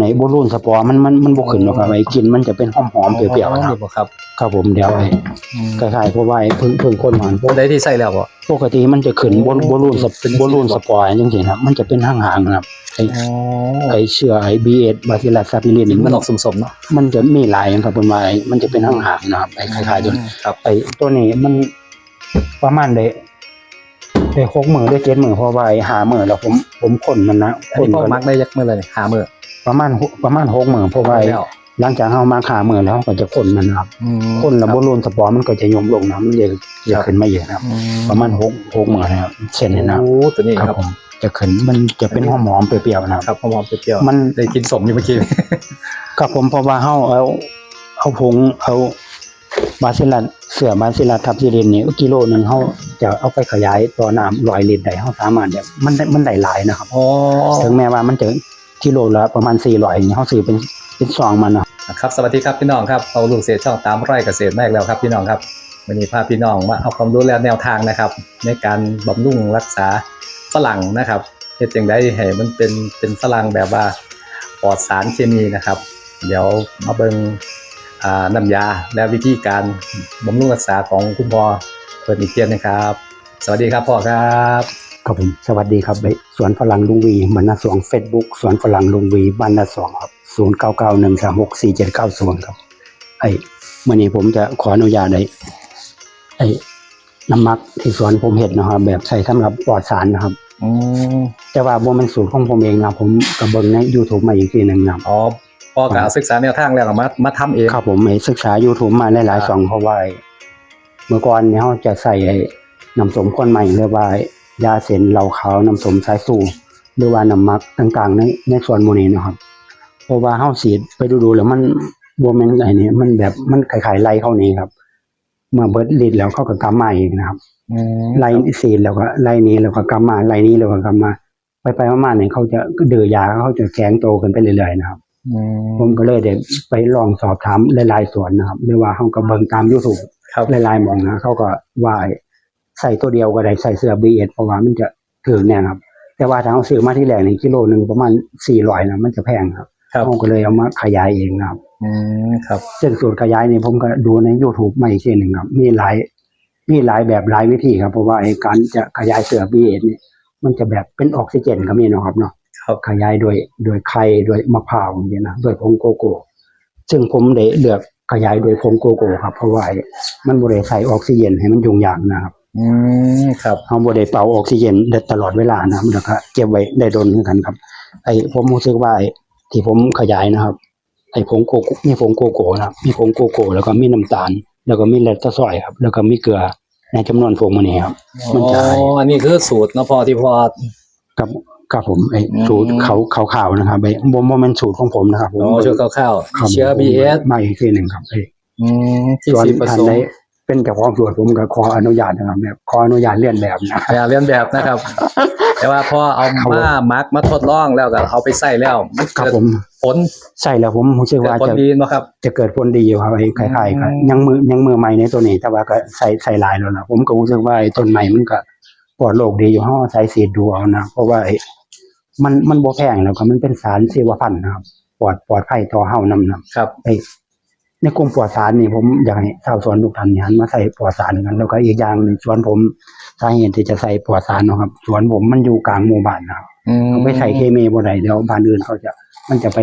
ในโบลูนสปอร์มันมันมันบ่ขึ้นหรอกครับไอ้กลินมันจะเป็นหอมๆเปรี้ยวๆนะครับนี่บ่ครับครับผมเดี๋ยวไอ้คล้ายๆเพราะว่าไอ้เพิ่งเพิ่งคนหวานผู้ใดที่ใส่แล้วบ่ ปกติมันจะขึ้นโบโบลูนสปเป็นโบลูนสปอร์จังซี่นะครับมันจะเป็นห่างๆนะครับไอ้อ๋อไอ้เชื้อไอ้ B1 บาซิลัสซาปิลินมันมันออกสมๆเนาะมันจะมีหลายอย่างครับเพิ่นว่าไอ้มันจะเป็นห่างๆนะครับไอ้คล้ายๆตัวครับไอ้ตัวนี้มันประมาณได้ได้หกหมื่นได้เจ็ดหมื่นเพราะว่าไอ้หาหมื่นแล้วผมผมคนมันนะอันคนนี้พ่อก่อนมักได้ยักมื้อเลยหามื้อ ประมาณหกประมาณหกหมื่นเพราะว่าไอ้แล้วหลังจากเฮามาขาหมื่นแล้วเราก็จะคนมันนะครับอืม คนแล้วบอลลูนสปอร์มันก็จะยมลงนะมันจะจะขึ้นมาเยอะนะครับ อืประมาณหกหกหมื่นนะครับเช่นนี้นะครับโอ้ตัวนี้คครัรับบผมจะขึ้นมันจะเป็นหอมๆเปรี้ยวๆนะครับ ครับหอมๆเปรี้ยวมันๆได้กินสมอยู่เมื่อกี้ ครับผมเพราะว่าเฮาเอาเอาผงเอาบาซิลัสเสือบาซิลัสทับซิลินนี่กิโลหนึงเฮาจะเอาไปขยายต่อน้ำ100ลิตรได้เฮาสามารถแบบมันได้มันได้หลายนะครับ อ๋อ ถึงแม้ว่ามันจะ กิโลละประมาณ400นี่เฮาซื้อเป็นเป็นซองมันเนาะครับสวัสดีครับพี่น้องครับเอาลูกเศษช่องตามไร่เกษตรแม่แล้วครับพี่น้องครับวันนี้พาพี่น้องมาเอาความรู้และแนวทางนะครับ ในการบำรุงรักษาฝรั่งนะครับเฮ็ดจังไดให้มันเป็นเป็นฝรั่งแบบว่าปลอดสารเคมีนะครับ เดี๋ยวมาเบิงน้ำยาและวิธีการบำรุงรักษาของคุณพ่อเปิดอีกเทียนนะครับ สวัสดีครับพ่อครับ ครับผมสวัสดีครับไปสวนฝรั่งลุงวีบรรณสวงเฟซบุ๊กสวนฝรั่งลุงวีบรรณสวงครับศูนย์เก้าเก้าหนึ่งสามหกสี่เจ็ดเก้าศูนย์ครับ ไอ้เมื่อนี้ผมจะขออนุญาตไอ้ไอ้น้ำมักที่สวนผมเห็ดนะครับ แบบใส่สำหรับปลอดสารนะครับอืมแต่ว่าบ่มันสูตรของผมเองนะครับผมก็เบิ่งใน YouTube มาอีกทีหนึงนะครับอ๋อพ่อก็ศึกษาแนวทางแล้วก็มามาทำเองครับผมไอ้ศึกษา YouTube มาหลายๆช่องเพราะว่าไอ้เมื่อก่อนเนี่ยเขาจะใส่ไอ้น้ำสมข้นใหม่หรือว่าไอ้ ยาเส้นเหล้าขาวน้ำสมสายสูหรือว่าน้ำมักต่างๆ ในในส่วนหมู่นี้นะครับเพราะว่าเฮาสีดไปดูๆแล้วมันบ่แม่นไอ้นี่มันแบบมันคล้ายๆไล่เข้านี้ครับ เมื่อเบิดฤทธิ์แล้วเขาก็กลับมาอีกนะครับอืมไล่สีดแล้วก็ไล่นี้แล้วก็กลับมาไล่นี้แล้วก็กลับมา ไปไปๆมาๆเนี่ยเขาจะเดือยาเขาจะแข็งโตขึ้นไปเรื่อยๆนะครับอืมผมก็เลยได้ไปลองสอบถามหลายๆส่วนนะครับหรือว่าเขาก็เบิ่งตาม YouTube ครับหลายๆหมองนะเขาก็ว่า ใส่ตัวเดียวก็ได้ใส่เสื้อ B1 เพราะว่ามันจะถึงเนี่ยครับ แต่ว่าถ้าเอาซื้อมาที่แรกนี่กิโลหนึ่งประมาณ400นะมันจะแพงครับครับเขาก็เลยเอามาขยายเองนะครับอืมครับซึ่งสูตรขยายนี่ผมก็ดูใน YouTube มาอีกทีหนึ่งครับ มีหลายมีหลายแบบหลายวิธีครับ เพราะว่าไอ้การจะขยายเสื้อ B1 นี่มันจะแบบเป็นออกซิเจนก็มีเนาะครับเนาะครับขยายโดยโดยไข่โดยมะพร้าวอย่างเงี้ยนะโดยผงโกโก้ซึ่งผมได้เลือกขยายโดยผงโกโก้ครับ เพราะว่ามันบริใส่ออกซิเจนให้มันยุ่งยากนะครับ อืมครับเราบริเป่าออกซิเจนได้ตลอดเวลานะครับแล้วก็เก็บไว้ได้โดนเหมือนกันครับ ไอ้ผมรู้สึกว่าไอ้ที่ผมขยายนะครับ ไอ้ผงโกโก้มีผงโกโก้นะครับมีผงโกโก้แล้วก็มีน้ำตาล แล้วก็มีเลตเตอร์ซอยครับ แล้วก็มีเกลือในจำนวนพวกมันนี้ครับ มันจะอ๋ออันนี้คือสูตรเนาะพ่อที่พ่อ กับกับผมไอ้อืม สูตรเขาเขาขาวๆนะครับไอ้บ่บ่แม่นสูตรของผมนะครับผมอ๋อช่วยคร่าวครับๆเชื้อ BS มาอีกทีหนึ่งครับไอ้อืมที่ส่วนสีผท่านสมใด เป็นเจ้าของสวนผมก็ขออนุญาตนะครับแบบขออนุญาตเลียนแบบนะ อย่าเลียนแบบนะครับ แต่ว่าพอเอาครับผม มามักมาทดลองแล้วก็เอาไปใส่แล้วมันครับเกิดผมผลใช่แล้วผมรู้สึกเกิดว่าผลจะดีเนาะครับ จะเกิดผลดีอยู่ครับไอ้คล้ายๆกันอืม ยังมือยังมือใหม่ในตัวนี้ แต่ว่าก็ใส่ใส่หลายแล้วนะผมก็รู้สึกว่าไอ้ต้นใหม่มันก็ปลอดโรคดีอยู่ห้อใส่สีดดูเอานะเพราะว่าไอ้มันมันบ่แพงแล้วก็มันเป็นสารชีวพันธุ์นะครับปลอดปลอดภัยต่อเฮานำนะครับ ไอ้ ในกลุ่มปลอดสารนี่ผมอยากให้ชาวสวนทุกท่านนี่หันมาใส่ปลอดสารกันแล้วก็อีกอย่างหนึ่งสวนผมสาเหตุที่จะใส่ปลอดสารเนาะครับสวนผมมันอยู่กลางหมู่บ้านนะครับอืมเขาไม่ใส่เคมีบ่ได้เดี๋ยวบ้านอื่นเขาจะ มันจะไป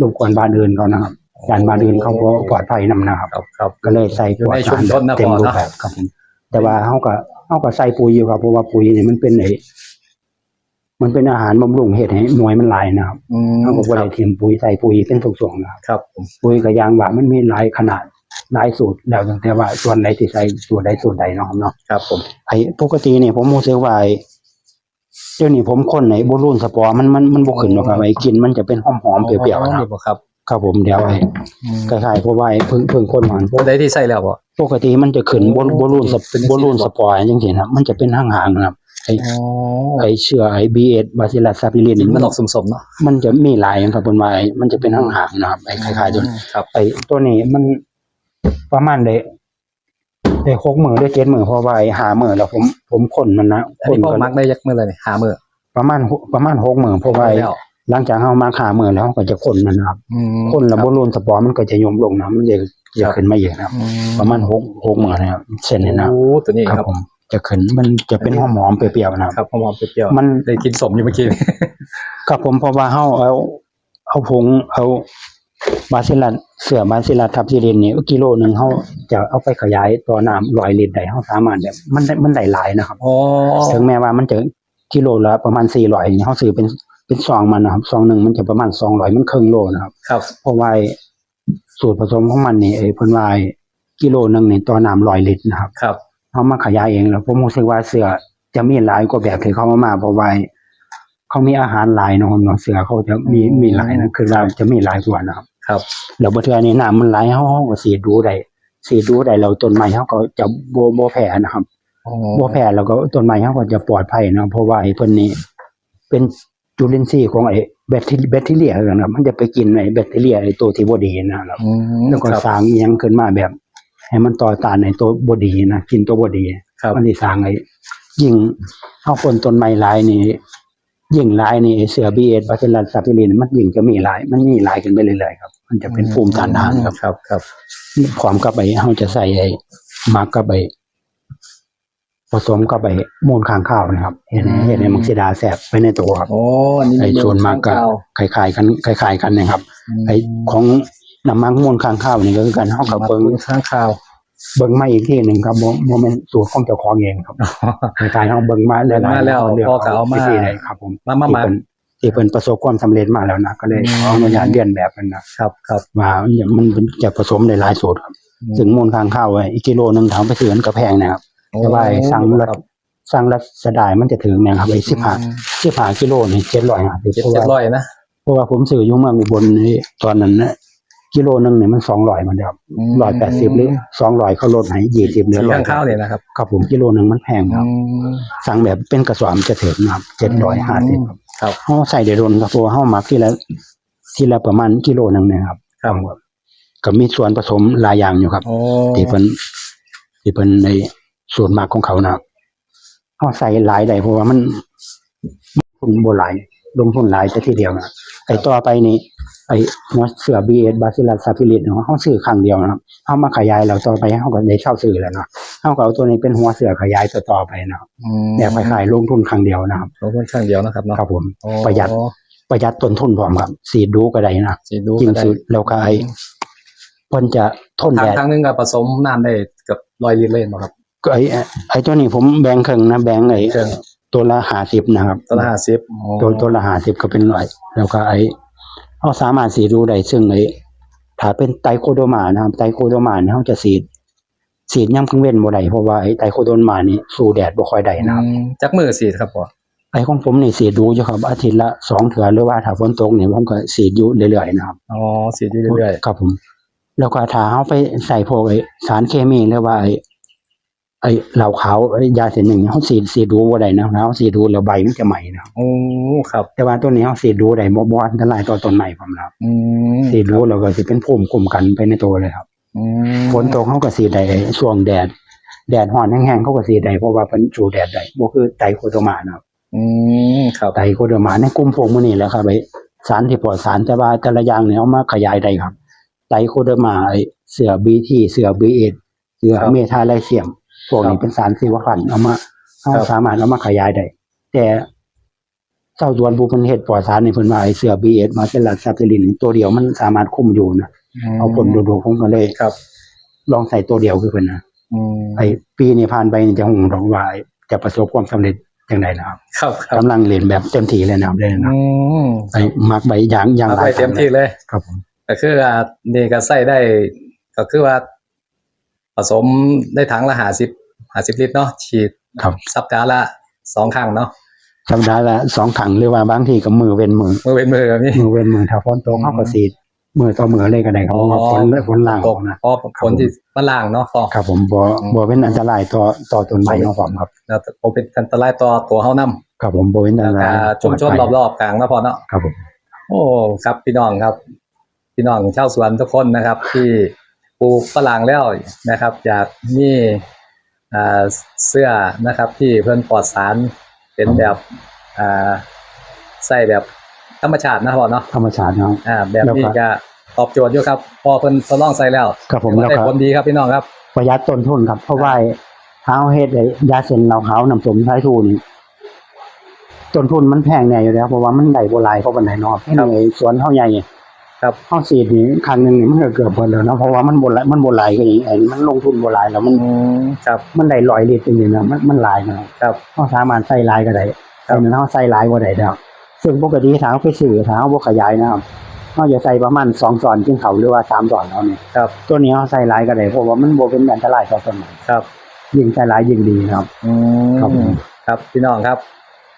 รบกวนบ้านอื่นเขานะครับบ้านบ้านอื่นเขาก็ปลอดภัยนำนะครับ ครับครับ ก็เลยใส่ปลอดสารอยู่ในชุมชนนะเต็มพ่อรูปเนาะ แบบครับผมแต่ว่าเขาก็เขาก็ใส่ปุ๋ยอยู่ครับเพราะว่าปุ๋ยนี่มันเป็นไอ้ มันเป็นอาหารบำรุงเห็ดให้หน่วยมันหลายนะครับอืมเขาก็บ่ครัได้บทิมปุ๋ยใส่ปุ๋ยเป็นส่วนๆนะครับครับผมปุ๋ยกับยางว่ามันมีหลายขนาดหลายสูตรแล้วแต่ว่าส่วนใดที่ใส่ส่วนใดส่วนใดเนาะครับเนาะครับผมไอ้ปกติเนี่ยผมรู้สึกว่าไอ้เดี๋ยวนี้ผมคนในบอลลูนสปอร์มันมันมันบ่ขึ้นหรอกครับไอ้กลินมันจะเป็นหอมๆเปรี้ยวๆอ๋อนะคนี่รับบ่ครับครับผมเดี๋ยวไอ้อืมคล้ายๆเพราะว่าไอ้เพิ่งเพิ่งคนหวานผู้ใดที่ใส่แล้วบ่ ปกติมันจะขึ้นบอลบอลลูนสเป็นบอลลูนสปอร์จังซี่นะครับมันจะเป็นห่างๆนะครับ ไอ้อ๋อไอ้เชื้อไอ้ B1 บาซิลัสซาปิลินมันมันออกสมๆเนาะมันจะมีหลายอย่างครับเพิ่นว่าไอ้มันจะเป็นห่างๆนะครับไอ้คล้ายๆตัวครับไอ้ตัวนี้มันประมาณได้ได้หกหมื่นได้เจ็ดหมื่นเพราะว่าไอ้หาหมื่นแล้วผมผมคนมันนะอันคนนี้พ่อก็มักได้ยักมื้อเลยหามื้อประมาณหกประมาณหกหมื่นเพราะว่าแล้วหลังจากเฮามาขามือแล้วเราก็จะคนมันนะครับอืมคนแล้วครับบ่โลนสปอร์มันก็จะยมลงนะมันจะจะขึ้นมาเยอะนะครับอืประมาณหกหกมื้อนะครับเส้นนี่นะโอ้ตัวนี้ครับครับผม จะขึ้นมันจะเป็นหอมๆเปรี้ยวๆนะครับ ครับหอมๆเปรี้ยวมันๆได้กินสมอยู่เมื่อกี้ ครับผมเพราะว่าเฮาเอา เอาผงเอาบาซิลัสเสือบาซิลัสทับซิลินนี่กิโลหนึงเฮาจะเอาไปขยายต่อน้ำ100ลิตรได้เฮาสามารถแบบมันได้มันได้หลายนะครับอ๋อถึงแม้ว่ามันจะกิโลละประมาณ400นี่เฮาซื้อเป็นเป็นซองมันนะครับซองหนึงมันจะประมาณ200มันครึ่งโลนะครับ ครับ เพราะว่าไอ้สูตรผสมของมันนี่ไอ้เพิ่นว่าไอ้กิโลหนึงนี่ต่อน้ำ100ลิตรนะครับ ครับ เขามาขยายเองแล้วผมรู้สึกว่าเสือจะมีหลายกว่าแบบที่เขามามาเพราะว่าเขามีอาหารหลายเนาะเนาะเสือเขาจะมีมีหลายนะคือเราจะมีหลายส่วนนะครับครับแล้วบางเทื่อนี่น้ำมันไหลเขาเขาก็สีดดูได้สีดดูได้แล้วต้นไม้เขาก็จะโบโบแผ่นะครับอ๋อโบแผ่แล้วก็ต้นไม้เขาก็จะปลอดภัยเนาะเพราะว่าไอ้เพิ่นนี่เป็นจุลินทรีย์ของไอ้แบคทีแบคทีเรียนะครับมันจะไปกินไอ้แบคทีเรียไอ้ตัวที่บ่ดีนะครับอืมแล้วก็ครับสร้างอิหยังขึ้นมาแบบ ให้มันต่อต้านในตัวบดีนะกินตัวบดีครับมันที่สร้างไอ้ยิ่งเอาคนต้นไม้หลายนี่ยิ่งหลายนี่ไอ้เสือบีเอสบาซิลัสซาปิลินมันยิ่งจะมีหลาย มันมีหลายขึ้นไปเรื่อยๆครับ มันจะเป็นภูมิต้านทานครับครับครับพร้อมกับไอ้เฮาจะใส่ไอ้มักกับไอ้ผสมกับไอ้มูลค้างข้าวนะครับเห็นไหมเห็นไหมมักซิดาแสบไปในตัวครับโอ้อันนี้ไอ้ส่วนมากก็ข้วคล้ายๆกันคล้ายๆกันนะครับไอ้ของ น้ำมันมูลค้างข้าวนี่ก็คือกันเฮากับเบิ่งข้างข้าว เบิ่งมาอีกที่หนึ่งครับโมโมเมนสูตรของเจ้าของเองครับคล้ายๆเขาเบิ่งมาหลายเบิ่งมาๆแล้วเลือกพ่อก็เอามาที่ไหนครับผมมามาที่มาเพิ่นที่เพิ่นประสบความสำเร็จมาแล้วนะก็เลยอืมขออนุญาตเรียนแบบมันนะครับครับว่ามันเป็นจะผสมได้หลายสูตรครับถึงมูลค้างข้าวไว้อีกกิโลหนึงถามไปซื้อมันก็แพงนะครับแต่ว่าไอ้สั่งรัดครับสั่งรัดสดายมันจะถึงเนะครับไอ้15 15กิโลนี่750เจ็ดเพราะเจ็ดว่าร้อยนะเพราะว่าผมซื้ออยู่เมืองอุบลนี่ตอนนั้นนะ กิโลหนึงเนี่ยมัน200มันเดียว180หรือ200เขาลดให้20เหลือสี100ข้างข้าวเนี่ยนะครับครับผมกิโลหนึ่งมันแพงครับ สั่งแบบเป็นกระสอบจะถึงนะครับเจ็ดร้อยห้าสิบครับครับเขาใส่เดยวโดนครับเพราะว่าเขาหมักทีละทีละประมาณกิโลหนึ่งนะครับครับก็มีส่วนผสมหลายอย่างอยู่ครับโอ้ที่เป็นที่เป็นในส่วนมากของเขานะครับเขาใส่หลายได้เพราะว่ามันลงทุนโบหลาย ลงทุนหลายแต่ทีเดียวนะไอ้ต่อไปนี่ไอ้หัวเสือบีเอสบาซิลัสซาฟิลิสเนาะเขาซื้อครั้งเดียวนะครับเขามาขยายแล้วต่อไปเขาก็ได้เช่าซื้อแล้วเนาะเขาก็เอาตัวนี้เป็นหัวเสือขยายต่อๆไปนะครับแบบคล้ายๆลงทุนครั้งเดียวนะครับลงทุนข้างเดียวนะครับเนาะครับผมโอ้ประหยัดประหยัดต้นทุนพร้อมครับสีดดูก็ได้นะสีดูจริงก็ได้สุดแล้วก็ไอ้เพิ่นจะทนทางแดดทางนึงก็ผสมน้ำได้เกือบร้อยลิตรเลยบ่ครับก็ไอ้ไอ้ตัวนี้ผมแบ่งครึ่งนะแบ่งไอ้ครึ่ง ตัวละ50นะครับ ตัวละห้าสิบตัวตัวละ50ก็เป็นร้อยแล้วก็ไอ้เฮาสามารถสีดดูได้ซึ่งไอ้ถ้าเป็นไตรโคโดมานะครับไตรโคโดมาเนี่ยเฮาจะสีดสีดยามกลางเว้นบ่ได้เพราะว่าไอ้ไตรโคโดมานี่สู้แดดบ่ค่อยได้นะครับจักมือสีครับพ่อไอ้ของผมนี่สีดดูอยู่ครับอาทิตย์ละสองเทื่อหรือว่าถ้าฝนตกนี่ผมก็สีดอยู่เรื่อยๆนะครับอ๋อสีอยู่เรื่อยครับผม แล้วก็ถ้าเฮาไปใส่พวกไอ้สารเคมีหรือว่าไอ้ ไอ้เหล้าขาวไอ้ยาเส้นหนึ่งเฮาสีดสีดดูบ่ได้นะเฮาสีดดูแล้วใบมันจะไหม้นะครับๆโอ้ครับแต่ว่าตัวนี้เฮาสีดดูได้บ่บ่อันตรายต่อต้นไม้ผมนะครับอืมสีดดูแล้วก็สิเป็นภูมิคุ้มกันไปในตัวเลยครับอืมฝนตกเฮาก็สีดได้ช่วงแดด แดดร้อนแห้งๆเขาก็สีดได้เพราะว่าเพิ่นสู้แดดได้บ่คือไตรโคโดมานะครับอืมครับไตรโคโดมาในกลุ่มพวกมื้อนี้แหละครับไอ้สารที่ปลอดสารแต่ว่าแต่ละอย่างเนี่ยเอามาขยายได้ครับ ไตรโคโดมาไอ้เสือ BT เสือ B1 เสือเมทาไลเซียม พวกนี้เป็นสารชีวพันธุ์เอามาเอาสามารถเอามาขยายได้แต่เจ้าดวนผู้เพิ่นเฮ็ดปลอดสารนี่เพิ่นว่าไอ้เสือ B1 มาเป็นหลักซาติลินตัวเดียวมันสามารถคุมอยู่นะเอาผลดูๆผมก็เลยครับ ลองใส่ตัวเดียวคือเพิ่นนะอืมไอ้ปีนี้ผ่านไปนี่จะหูดอกว่าจะประสบความสำเร็จจังไดนะครับครับครับกำลังเรียนแบบเต็มที่เลยนะครับเลยนะอืมไอ้มักใบอย่างอย่างเอาหลาไปยเต็มที่เลย ครับผมก็คือว่านี่ก็ใส่ได้ ก็คือว่า ผสมได้ถังละห้าสิบห้าสิบลิตรเนาะฉีดครับ สัปดาห์ละสองครั้งเนาะสัปดาห์ละสองถังหรือว่าบางทีก็มือเว้นมือ มือเป็นมือแบบนี้ มือเว้นมือถ้าฝนตกเขาก็สีดมือต่อมือเลยก็ได้ครับเพราะว่าฝนฝนล่างออกนะ เพราะฝนที่มันล่างเนาะพอครับผมบ่บ่เป็นอันตรายต่อต่อต้นไม้ของผมครับ แล้วผมเป็นอันตรายต่อตัวเฮานำครับผมบ่เป็นอันตแล้วรายก็ชุมชนรอบๆกลางเนาะพอเนาะ ครับผม โอ้ครับพี่น้องครับ พี่น้องชาวสวนทุกคนนะครับ ที่ป ลูกฝรั่งแล้วนะครับอยากมีอ่าเสื้อนะครับที่เพิ่นปลอดสารเป็นแบบอ่าใส่แบบธรรมชาตินะพ่อเนาะธรรมชาตินะครับอ่าแบบนี้แล้วก็ก็ตอบโจทย์อยู่ครับ พอเพิ่นทดลองใส่แล้วครับผมถือว่าแล้วได้ก็ผลดีครับพี่น้องครับ ประหยัดต้นทุนครับ เพราะว่าเท้าเฮ็ดไอ้ยาเส้นเราขาวน้ำส้มสายทูนี่ต้นทุนมันแพงแน่อยู่แล้วเพราะว่ามันได้บ่หลายเพราะบันไดนอกครับในสวนเฮาใหญ่ ครับเฮาสีดนี่ครั้งหนึงนี่มันก็เกือบหมดแล้วนะเพราะว่ามันบ่หลายมันบ่หลายก็อีกไอ้นี่มันลงทุนบ่หลายแล้วมันอืมครับ มันได้100ลิตรจริงๆนะมันมันหลายนะครับครับเฮาสามารถใส่หลายก็ได้ครัแต่บมันเฮาใส่หลายบ่ได้ดอกซึ่งปกติถ้าเฮาไปซื้อถ้าเฮาบ่ขยายนะครับเฮาจะใส่ประมาณ2ช้อนกินข้าวหรือว่า3ช้อนเอานี่ครับ ตัวนี้เขาใส่หลายก็ได้เพราะว่ามันบ่เป็นอันตรายต่อต้นไม้ครับ ยิ่งใส่หลายยิ่งดีนะครับ อืครับผมมครับพี่น้องครับ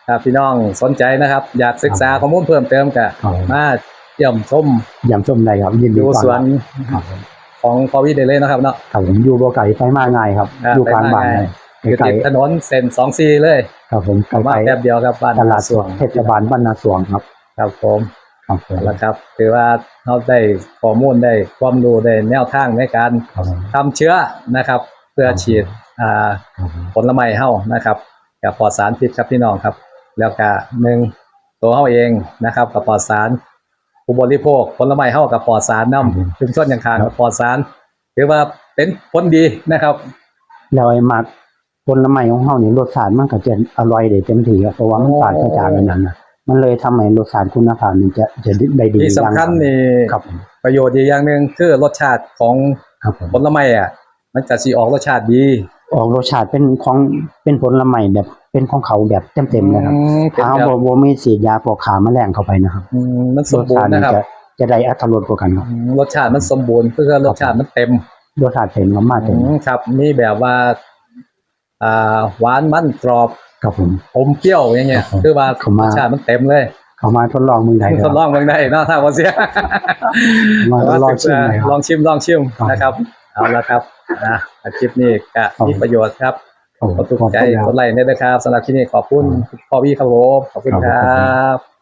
ถ้าพี่น้องสนใจนะครับ อยากศึกษาข้อมูลเพิ่มเติมก็ครับ มา เยี่ยมชมยำส้มได้ครับ ยินดีดูต้อสวนรับครับผมของพอวิได้เลยนะครับเนาะ ครับผมอยู่บ่ไก่ไปมาง่ายครับอ่าอยู่กลางบ้านไปมาง่ายเลยอยู่ไก่ติดถนนเส้นสองซีเลยครับผมไก่เข้าไปมาแป๊บเดียวครับบ้านตลาดสวงเทศบาลบ้านนาสวงครับครับผมครับผมแล้วครับถือว่าเราได้ข้อมูลได้ความรู้ได้แนวทางในการครับผมทำเชื้อนะครับ เพื่อฉีดอ่า ครับผม ผลไม้เฮานะครับกับปลอดสารพิษครับพี่น้องครับ แล้วก็หนึ่งตัวเฮาเองนะครับกับปลอดสาร ผู้บริโภคผลไม้เฮากับปลอดสารนำชุมชนอย่างคางกับปลอดสารถือว่าเป็นผลดีนะครับแล้วไอ้หมักผลไม้ของเฮานี่รสชาติมันก็จะอร่อยได้เต็มที่ครับเพราะว่ามันโอ้ปราศจากอันนั้นนะมันเลยทำให้รสชาติคุณภาพมันจะจะได้ดีที่สำคัญนี่ครับผมประโยชน์อีกอย่างหนึ่งคือรสชาติของครับผมผลไม้อะมันจะสีออกรสชาติดี ออกรสชาติเป็นของเป็นผลไม้แบบเป็นของเขาแบบเต็มๆนะครับอืมเป็นถ้าแบบบ่บ่มีฉีดยาพวกขาแมลงเข้าไปนะครับอืมมันสรมสบูรชาติณ์มันนะครับจะจะได้อรรถรสกว่ากันครับ อืมรสชาติมันสมบูรณ์เพื่อรสชาติมันเต็ม รสชาติเต็มก็มาเต็มอืมครับมีแบบว่า อ่าหวานมันกรอบครับผม อมเปรี้ยวอย่างเงี้ยครับผมคือว่าเข้ารมาสชาติมันเต็มเลยเขามาทดลองเมืองใดทดลองเมืองได้เนาะถ้าว่าเสียมาทดลองชิมเลยคลรัอบงชิมลองชิมครับ นะครับเอาละครับ นะคลิปนี้ก็ครับมีประโยชน์ครับผมขอบคุณขอบใจคุณคกรับดไลค์เนี่ยนะครับสำหรับคลิปนี้ขอบคุณพ่อพี่ครับผมขอบคุณคครัรับบ